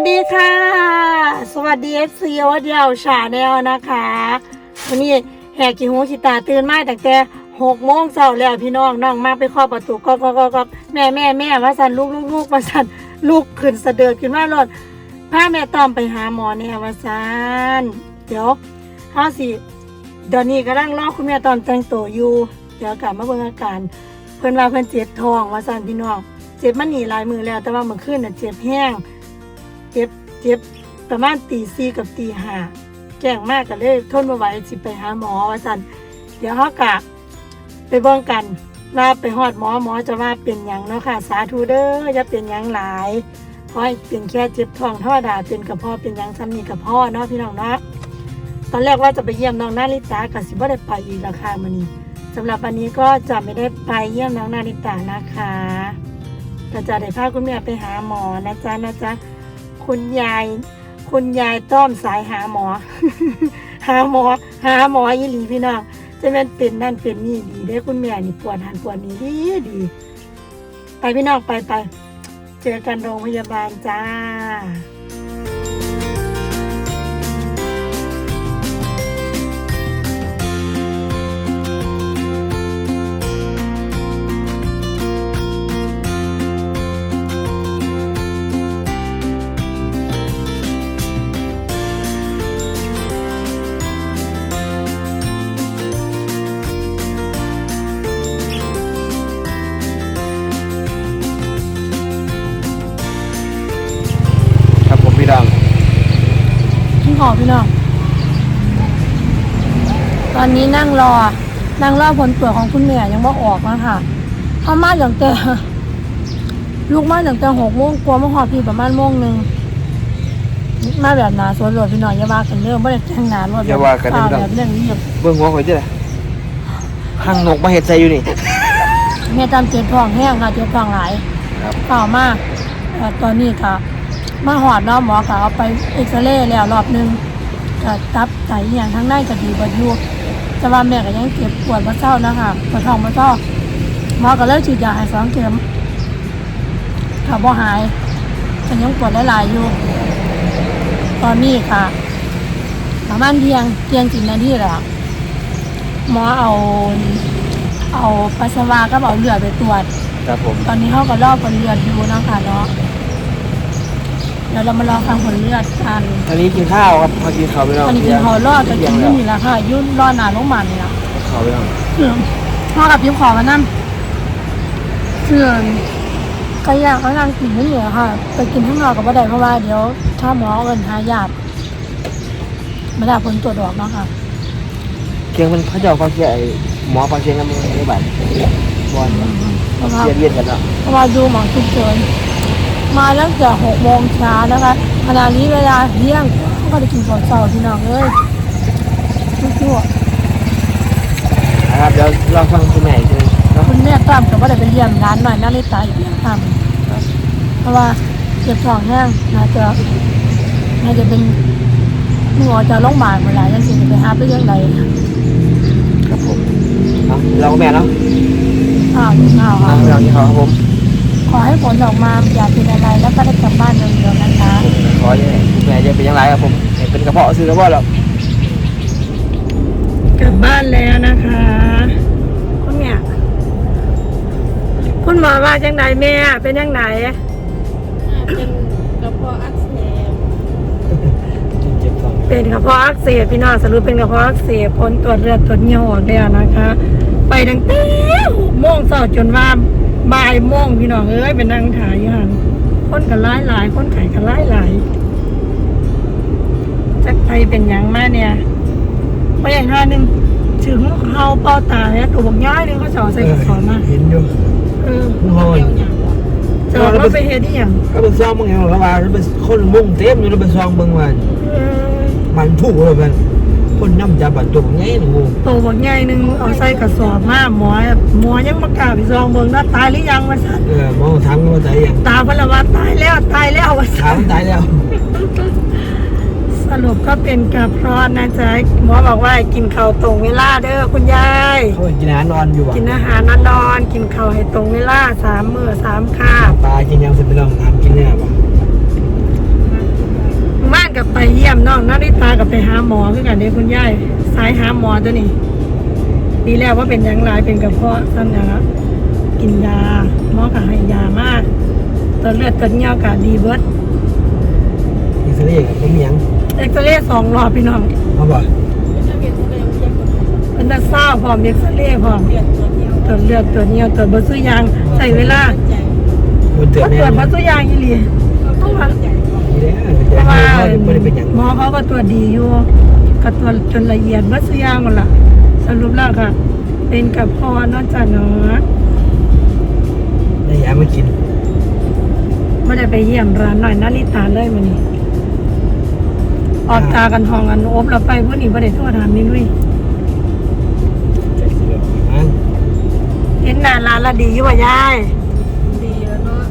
วัสดีค่ะ สวัสดีเอฟซีวัดเดียวชาแนลนะคะ วันนี้แหกกี่หูขีตาตื่นมาตั้งแต่หกโมงเช้าแล้วพี่น้องน้องมาไปเคาะประตูก็ก็ก็ก็แม่แม่แม่ว่าสันลูกลูกลูกว่าสันลูกขึ้นสะเดือดขึ้นมารถพาแม่ต้อมไปหาหมอเนี่ยว่าสันเดี๋ยวห้าสิเดี๋ยวนี้กำลังรอคุณแม่ตอมแต่งตัวอยู่ เดี๋ยวกลับมาเบิ่งอาการ เพิ่นว่าเพิ่นเจ็บท้องว่าสันพี่น้อง เจ็บมันหนีลายมือแล้วแต่ว่าเมื่อคืนน่ะเจ็บแห้ง เจ็บประมาณตีสี่กับตีห้าแก่งมากก็เลยทนม่ไหวสิไปหาหมอว่าสันเดี๋ยวเขากะไปบิ่งกันว่าไปหอดหมอหมอจะว่าเป็นหยังเนาะค่ะ สาธุเด้อจะเป็นหยังหลายขอให้เป็นแค่เจ็บท้องธรรมดาเป็นกระเพาะเป็นยังซ้ำนี่กระเพาะเนาะพี่น้องเนาะตอนแรกว่าจะไปเยี่ยมน้องนาริตากับสิบ่ได้ไปอีกราคามันนี้สำหรับวันนี้ก็จะไม่ได้ไปเยี่ยมน้องนาริตานะคะก็จะได้พาคุณแม่ไปหาหมอนะจ๊ะนะจ๊ะ คุณยาย คุณยายต้อมสายหาหมอ หาหมอ หาหมออีหลีพี่น้องจะแม่นเป็นนั่นเป็นนี่ดีได้คุณแม่นี่ปวดหันปวดนี่ดีดี ไปพี่น้องไปไป เจอกันโรงพยาบาลจ้า พี่หอพี่น้อง ตอนนี้นั่งรอ นั่งรอผลตรวจของคุณแม่ยังว่าออกนะคะเขามาอย่างแต่ลูกมาอย่างแต่หกโมงกลัวมาหอดพี่ประมาณโมงหนึ่งมาแบบหนาสวนหลวดพี่น้องอย่าว่ากันเรื่องไม่ได้แข่งหนานว่าอย่าว่ากันเปล่าพี่ดังแบบเรื่องนี้เบื้องหัวข่อยเจ้าห้างนกมาเห็ดใจอยู่นี่แม่ตามเจ็บท้องแห้งค่ะเจ็บท้องหลายครับเปล่ามากเอ่อตอนนี้ค่ะ มาหอดเนาะหมอค่ะเอาไปเอ็กซเรย์แล้วรอบหนึงก็ตับไตอหย่างทั้งในก็ดีบดอยู่แต่ว่าแม่ก็ยังเจ็บปวดมาเศร้านะคะปวดท้องมาเศร้าหมอก็เลยฉีดยาให้สองเข็มค่ะบ่หายก็ยังปวดหลายๆอยู่ ตอนนี้ค่ะประมาณเที่ยงเที่ยงสิบนาทีแล้วหมอเอา เอาปัสสาวะก็เอาเลือดไปตรวจ ครับผม ตอนนี้เขาก็รอผลเลือดอยู่นะคะเนาะ เดี๋ยวเรามารอฟังผลเลือดกันอันนี้กินข้าวครับพอกินข้าวไปแล้วตอนนี้กินเขารอดจะกินแล้ไม่วมีแล้วค่ะยุ่นรอดนานลงมานี่ละข้าวไปแล้วพ่อกับพิมขอมานั่เสื่อนก็อยากเขานั่งกินไม่เหลือค่ะ ไปกินข้างนอกกับบ่ได้เพราะว่าเดี๋ยว ถ้าหมอเอินหาญาติไม่ได้ผลตรวจออกเนาะค่ะเคียงมันเขาเจ้าฟังเสียไอ้หมอฟังเสียงกันมันไม่บาดบอลเพราะว่าเรียนเรียนกันเนาะเพราะว่าดูหมอฉุกเฉิน มาตั้งแต่หกโมงเช้านะคะขณะนี้เวลาเที่ยงก็ได้กินข้าวเช้าพี่น้องเอ้ยชั่วนะครับเดี๋ยวเราฟังคุณแม่อีกทีนึงเนาะๆคุณแม่ตามกับว่าได้ไปเยี่ยมร้านหน่อยน่าเลยตายอีกแล้วตามเพราะว่าเจ็บท้องแห้งน่าจะน่าจะเป็นหมอจะลงมาลเมื่อไหร่ยังสิไปหาไปเรื่องใดครับผมเนาะเราก็แม่เนาะอ้าวอ้าวเอาเรากินข้าวครับผม ขอให้ผลออกมาอย่าเป็นอะไรแล้วก็ได้กลับบ้านเร็วๆนะคะขอให้คุณแม่จะเป็นยังไงครับผมเป็นกระเพาะซื้อกระเพาะแล้วกลับบ้านแล้วนะคะคุณแม่คุณหมอว่าจังไหนแม่เป็นยังไงเป็นกระเพาะอักเสบเจ็บท้องเป็นกระเพาะอักเสบพี่น้องสรุปเป็นกระเพาะอักเสบผลตรวจเลือดตรวจเยี่ยวออกแล้วนะคะ ไปตั้งแต่หกโมงเช้าจนว่า บ่ายโมงพี่น้องเอ้ยเป็นนั่งถ่ายอยู่หันคนกันหลายหลายๆคนไข่กันหลายหลายจักไปเป็นหยังมาเนี่ยไปอย่างห้าหนึ่งถึงเฮาเป้าตาแล้วตัวบอกย้ายเลยเขาสอนใส่กระสอบมาเห็นอยู่เออผู้ห้อยจะบอกว่าไปเฮ็ดที่อย่างก็เป็นซองมึงเห็นหรอว่าเป็นคนมุ่งเต็มอยู่แล้วเป็นซองเบิ่งว่าเออมันถูกเลยมัน คนน้ำจับบัตรตัวง่ายหนูตัวบอกใหญ่หนึ่งเอาใส่กระสอบมาหมอหมอยังมากล้าไปซองเบิ่งว่าตายหรือยังวะสันเออหมอถามกันว่าตายยังตาพนละว่าตายแล้วตายแล้ววะถาสัมนตายแล้วสรุปก็เป็นกระเพาะนะจ๊ะหมอบอกว่าให้กินข้าวตรงเวลาเด้อคุณยาย เขากินอาหารนอนอยู่อะกินอาหารนอนๆกินข้าวให้ตรงเวลาสามมื้อสามคาบปลากินยังสิไปลองทำกินเนี่ยป่ะ กับไปเยี่ยมน้องนาริตากับไปหาหมอคือกันเด้คุณยายสายหาหมอตัวนี้ดีแล้วว่าเป็นหยังไรเป็นกระเพาะซ้ำอย่างละกินยาหมอก็ให้ยามากตัวเลือดตัวเงี้ยวก็ดีเบิดอิสราเอลกับผมยังเอ็กซเรย์สองรอบพี่น้องเอาบ่เป็นนักเรียนทะเลเรียกคนเป็นตาเศร้าพร้อมเอ็กซเรย์พร้อมเรียนตัวเดียวตรวจเลือดตรวจเงี้ยวตรวจเบอร์ซื้อยางใส่เวลาใจมันเตือนเขาแน่ตรวจเบอร์ซื้อยางอีหลีเขาเข้าใจนี่แหละ เพราะว่าไม่ได้เป็นอย่างหมอเขาก็ตรวจดีอยู่ก็ตรวจจนละเอียดเบอร์ซื้อยางหมดละสรุปแล้วค่ะ เป็นกับพ่อนอกจากเนาะได้ยามากินไม่ได้ไปเยี่ยมร้านหน่อยนาริตาเลยมันนี่ออกตากันทองกันโอบเราไปพวกนี้ไม่ได้โทษถามนี่ด้วยใจเสือมั้งเห็นหน้าร้านละดีอยู่ว่ายาย ดีแล้วเนาะ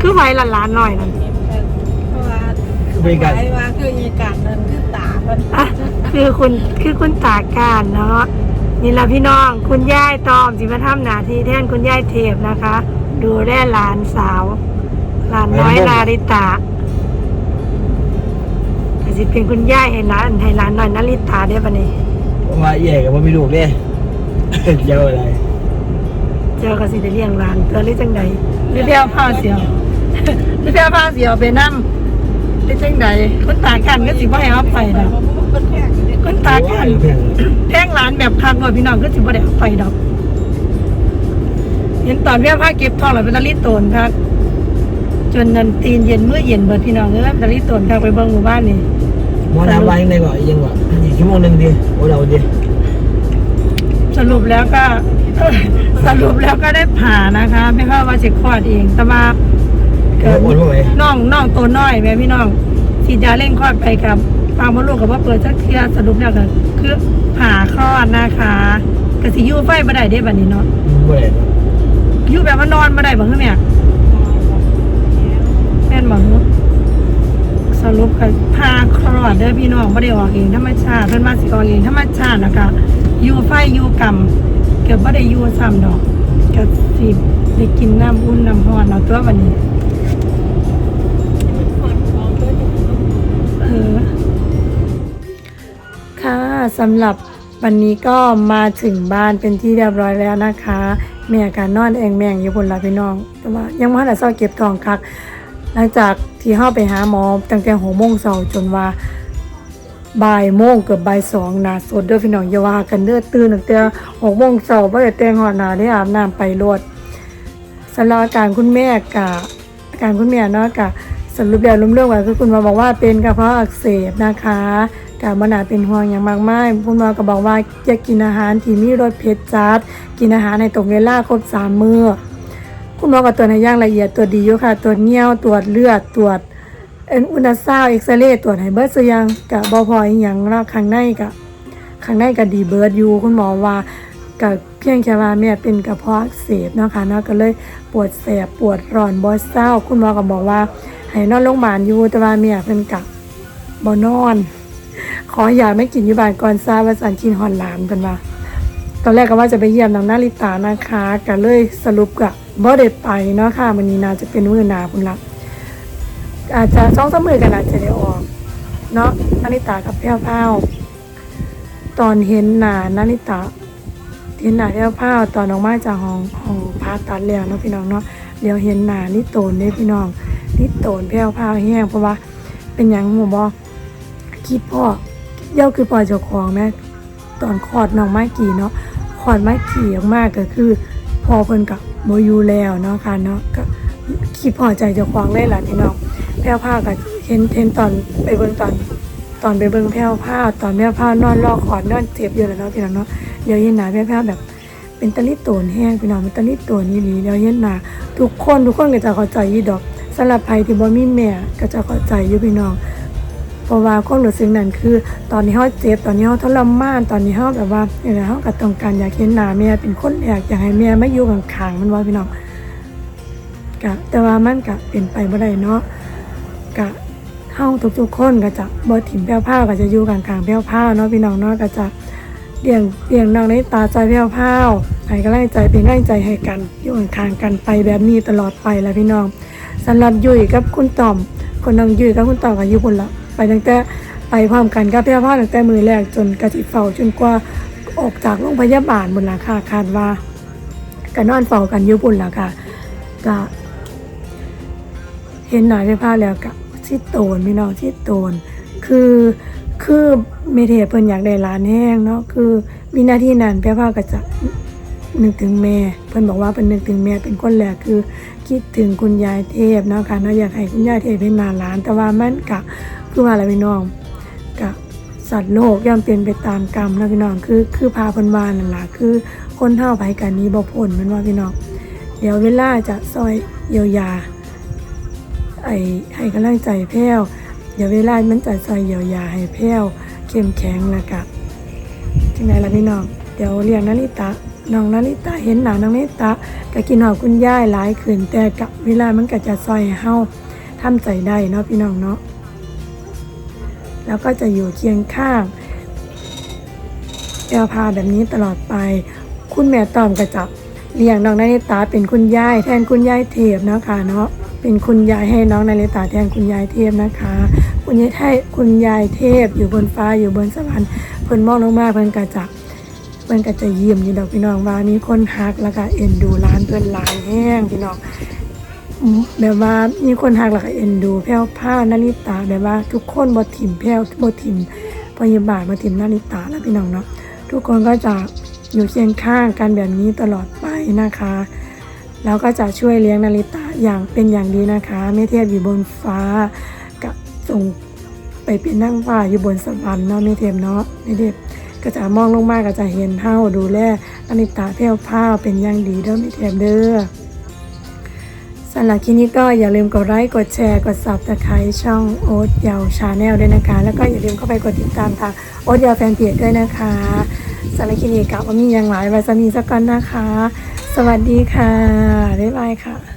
คือไว้ละร้านหน่อยนั่นเห็นกันเพราะว่า คือบริการไว้ว่าคือมีการเดินขึ้นตาเพิ่นอะคือคุณคือคุณตาการเนาะนี่ละพี่น้องคุณยายตอมสิมาทำหน้าที่แทนคุณยายเทพนะคะ ดูแลหลานสาว หลานน้อยนาริตาก็สิเป็นคุณยายให้หลานให้หลานน้อยนาริตาได้ปะนี่ว่าแย่กับว่าไม่ลูกเด้เจ้าอะไรเจอก็สิได้เลี้ยงหลานเตือนหรือจังใดหรือเดียวผ้าเสียวหรือเดียวผ้าเสียวไปนั่ หรือจังใดคุณตากันก็สิบ่ให้เอาไปดอกเป็นแพงอยู่เนี่ยคุณตากันเพียงแท่งหลานแบบคักบ่พี่น้องก็สิบ่ได้เอาไปดอกเห็นตอนเรียกผ้าเก็บทองแล้วเป็นตะลิโตนคักจนนันตีนเย็นมื้อเย็นเบิดพี่น้องเอ้ยตะลิโตนคักไปเบิ่งหมู่บ้านนี่หมอน้ำวายังไงก่อนยังก่อนอีกชั่วโมงหนึ่งดิโอ้เราดิสรุปแล้วก็สรุปแล้วก็ได้ผ่านะคะ ไม่เข้าว่าสิคลอดเองแต่ว่าเกิดโอนเข้าไปน้องน้องตัวน้อยแม่พี่น้องฉีดยาเร่งคลอดไปกับปางมดลูกกับว่าเปิดสักเทื่อสรุปแล้วก็คือผ่าคลอดนะคะกสิอยูไฟบ่ได้ได้บัดนี้เนาะบ่ได้อยูแบบว่านอนบ่ได้บ่คือแม่แม่นบ่ฮู้สรุปก็ผ่าคลอดเด้อพี่น้องบ่ได้ออกเองธรรมชาติเพิ่นมาสิออกเองธรรมชาติแล้วก็อยูไฟอยูกรรมเกือบบ่ได้อยูซ้ำดอกก็สิได้กินน้ำอุ่นน้ำร้อนเอาตัวบัดนี้คน สำหรับวันนี้ก็มาถึงบ้านเป็นที่เรียบร้อยแล้วนะคะ แม่การนอนแองแมงอยู่บนหลับพี่น้อง แต่ว่ายังไม่ได้เศร้าเก็บทองคัก หลังจากที่เข้าไปหาหมอตั้งแต่หกโมงเช้าจนว่าบ่ายโมงเกือบบ่ายสองหนาสดเด้อพี่น้องอย่าว่ากันเด้อตื่นตั้งแต่หกโมงเช้าบ่ได้แต่งหอดหนาได้อาบน้ำไปรวดสำหรับอาการคุณแม่กะอาการคุณแม่เนาะกะสรุปแล้วรวมๆกันคือคุณมอบอกว่าเป็นกระเพาะอักเสบนะคะ กาบนาเป็นห่วงอย่างมากมายคุณหมอก็บอกว่าอย่ากินอาหารที่มีรสเผ็ดจัด กินอาหารในตรงเวลาครบสามมื้อคุณหมอก็ตรวจในย่างละเอียดตรวจดีอยู่ค่ะ ตรวจเงี้ยวตรวจเลือดตรวจเอ็นอุณาซาวเอ็กซเรย์ตรวจให้เบิร์ดซะยังกะบบอพออีหยังแล้วข้างในกะข้างในกะดีเบิร์ดอยู่คุณหมอว่าก็เพียงแค่ว่าแม่เป็นกระเพาะเสบเนาะค่ะเนาะก็เลยปวดแสบปวดร้อนบ่เศร้า คุณหมอก็บอกว่าให้นอนโรงพยาบาลอยู่แต่ว่าเมียเพิ่นกะบ่นอน ขออย่าไม่กินอยู่บ้านก่อนซาว่าสันกินฮอนหลานเพิ่นว่าตอนแรกก็ว่าจะไปเยี่ยมนางนาริตานะคะก็เลยสรุปกะบ่ได้ไปเนาะค่ะมื้อนี้นาจะเป็นมือนาพุ่นละอาจจะสองสมือก็น่าจะได้ออกเนาะนาริตากับแพ้วพราตอนเห็นหนานาริตาเห็นหนาแพ้วพราตอนออกมาจากห้องห้องผ่าตัดแล้วเนาะพี่น้องเนาะเดี๋ยวเห็นหนานี่โตนเด้พี่น้องนี่โตนแพ้วพราแห้งเพราะว่าเป็นหยังหมูบอคิดพ่อ เย้าคือพ่อยเจ้าของแม่ตอนคลอดน้องไม้กี่เนาะคลอดไม้กี่ออกมากก็คือ พอเพิ่นกับโมยูแล้วเนาะค่ะเนาะก็คิดพอใจเจ้าของเลยล่ะพี่น้องแพ้วพราวก็เห็นเห็นตอนไปเบิ่งตอนตอนไปเบิ่งแพ้วพราตอนแพ้วพรานอนรอคลอดนอนเจ็บอยู่แล้วเนาะพี่น้องเนาะเดี๋ยวเห็นหนาแพ้วพราแบบเป็นตะลิโตนแห้งพี่น้องเป็นตะลิโตนนี่หลีเดี๋ยวเห็นหนาทุกคนทุกคนก็จะเข้าใจยี่ดอกสำหรับใครที่บ่มีแม่ก็จะเข้าใจอยู่พี่น้อง เพราะว่าความรู้สึกนั้นคือ ตอนนี้เฮาเจ็บตอนนี้เฮาทรมานตอนนี้เฮาแบบว่าอย่างไรเฮาก็ต้องการอยากเห็นหน้าแม่เป็นคนแรกอยากให้แม่มาอยู่ข้างๆมันว่าพี่น้องกะแต่ว่ามันก็เป็นไปบ่ได้เนาะกะเฮาทุกๆคนก็จะบ่ถิ่มแพ้วผ้าก็จะอยู่กลางๆแพ้วผ้าเนาะพี่น้องเนาะก็จะเลี้ยงเลี้ยงน้องในตาใจแพ้วผ้าให้กำลังใจเป็นกำลังใจให้กันอยู่ข้างๆกันไปแบบนี้ตลอดไปแล้วพี่น้องสำหรับยุ้ยกับคุณต่อม คนน้องยุ้ยกับคุณต่อมกับอยู่พุ่นละ ไปตั้งแต่ไปพร้อมกันกับแพร่พ่อตั้งแต่มือแรกจนกระสิเฝ้าจนกว่าออกจากโรงพยาบาลบุญละค่ะคาดว่าก็นอนเฝ้ากันอยู่พุ่นละค่ะก็เห็นหน้าแพร่พ่อแล้วก็ที่โตนพี่น้องที่โตนคือคือเมเทเพิ่นอยากได้ร้านแห้งเนาะคือวินาที่นั้นแพร่พ่อก็จะ นึกถึงแม่ เพิ่นบอกว่าเพิ่นนึกถึงแม่เป็นคนแรกคือ คิดถึงคุณยายเทพเนาะค่ะเนาะอยากให้คุณยายเทพเป็นหนาหลาน แต่ว่ามันกะคือว่าอะไรพี่น้องกะสัตว์โลกย่อมเป็นไปตามกรรมนะพี่น้องคือคือพาเพิ่นวานั่นล่ะคือคนเท่าไปกันนี้บ่พ้นมันว่าพี่น้องเดี๋ยวเวลาจะซอยเยียวยาไอ้ให้กำลังใจแพ้วเดี๋ยวเวลามันจะซอยเยียวยาให้แพ้วเข้มแข็งแล้วกะจังไดล่ะพี่น้อง เดี๋ยวเรียกนาริตะน้องนาริตะเห็นหนาน้องนาริตะก็กินหอดคุณย่ายหลายขึ้นแต่กับเวลามันก็จะซอยให้เฮาทำใจได้เนาะพี่น้องเนาะแล้วก็จะอยู่เคียงข้างแอลพาแบบนี้ตลอดไป คุณแม่ตอมก็จะเลี้ยงน้องนาริตาเป็นคุณยายแทนคุณยายเทพเนาะค่ะเนาะเป็นคุณยายให้น้องนาริตาแทนคุณยายเทพนะคะ คุณยายไทยคุณยายเทพอยู่บนฟ้าอยู่บนสวรรค์เพิ่นมองลงมาเพิ่นก็จะเพิ่นก็จะยิ้มอยู่ดอกพี่น้องว่ามีคนฮักแล้วก็เอ็นดูร้านเพิ่อนหลายแห้งพี่น้องแบบว่ามีคนฮักแล้วก็เอ็นดูแพ้วผ้านาริตาแบบว่าทุกคนบ่ถิ่มแพ้วบ่ถิ่มพยาบาลบ่ถิ่มนาริตาแล้วพี่น้องเนาะทุกคนก็จะอยู่เคียงข้างกันแบบนี้ตลอดไปนะคะแล้วก็จะช่วยเลี้ยงนาริตาอย่างเป็นอย่างดีนะคะไม่เทียบอยู่บนฟ้ากับส่งไปเป็นนั่งฟ้าอยู่บนสวรรค์เนาะไม่เทียบเนาะไม่เทียบ ก็จะมองลงมาก็จะเห็นเฮาดูแลอนิตาแพ้วพ้าเป็นอย่างดีเด้อม่แถมเด้อสำหรับคลิปนี้ก็อย่าลืมกดไลค์กดแชร์กดซับสไครต์ช่องโอ๊ตเยาวชาแนลด้วยนะคะ แล้วก็อย่าลืมเข้าไปกดติดตามทางโอ๊ตเยาวแฟนเพจด้วยนะคะสำหรับคลิปนี้กับว่ามีอย่างหลายไว้สมีสักก่อนนะคะ สวัสดีค่ะบ๊ายบายค่ะ